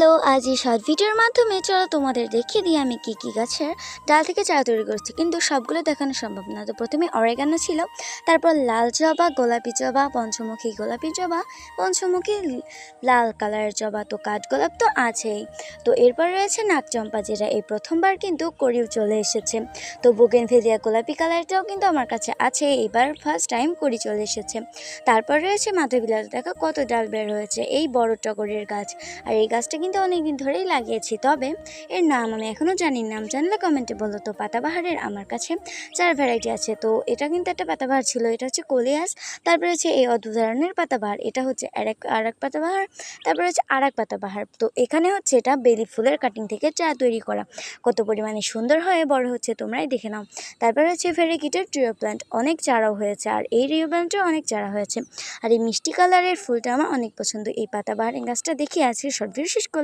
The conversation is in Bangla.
হ্যালো, আজ এই শর্ট ভিডিওর মাধ্যমে চলো তোমাদের দেখিয়ে দিই আমি কী কী গাছের ডাল থেকে চারা তৈরি করছি। কিন্তু সবগুলো দেখানো সম্ভব না। তো প্রথমে অরেগানো ছিল, তারপর লাল জবা, গোলাপি জবা, পঞ্চমুখী গোলাপি জবা, পঞ্চমুখী লাল কালারের জবা, তো কাঠগোলাপ তো আছেই। তো এরপর রয়েছে নাকচম্পা যেটা এই প্রথমবার কিন্তু করিও চলে এসেছে। তো বুগেন ভেলিয়া গোলাপি কালারটাও কিন্তু আমার কাছে আছে, এবার ফার্স্ট টাইম করি চলে এসেছে। তারপর রয়েছে মাধবীলাল, দেখো কত ডাল বের হয়েছে, এই বড় টগরের গাছ। আর এই গাছটা কিন্তু অনেকদিন ধরেই লাগিয়েছি, তবে এর নাম আমি এখনও জানি নাম জানলে কমেন্টে বলো। তো পাতাবাহারের আমার কাছে চার ভ্যারাইটি আছে। তো এটা কিন্তু একটা পাতাবাহার ছিল। এটা হচ্ছে কলিয়াস, তারপরে হচ্ছে এই অদ্ভুত ধরনের পাতাবাহার। এটা হচ্ছে আরেক আর এক পাতাবাহার, তারপরে হচ্ছে আর এক পাতাবাহার। তো এখানে হচ্ছে এটা বেলি ফুলের কাটিং থেকে চা তৈরি করা। কত পরিমাণে সুন্দর হয়ে, বড় হচ্ছে তোমরাই দেখে নাও। তারপরে হচ্ছে ভেরিকিটের ট্রিও প্ল্যান্ট অনেক চারাও হয়েছে, আর এই রিও প্ল্যান্টও অনেক চারা হয়েছে। আর এই মিষ্টি কালারের ফুলটা আমার অনেক পছন্দ। এই পাতাবাহার গাছটা দেখে আছে শর্ট ভিডিও শেষ করলাম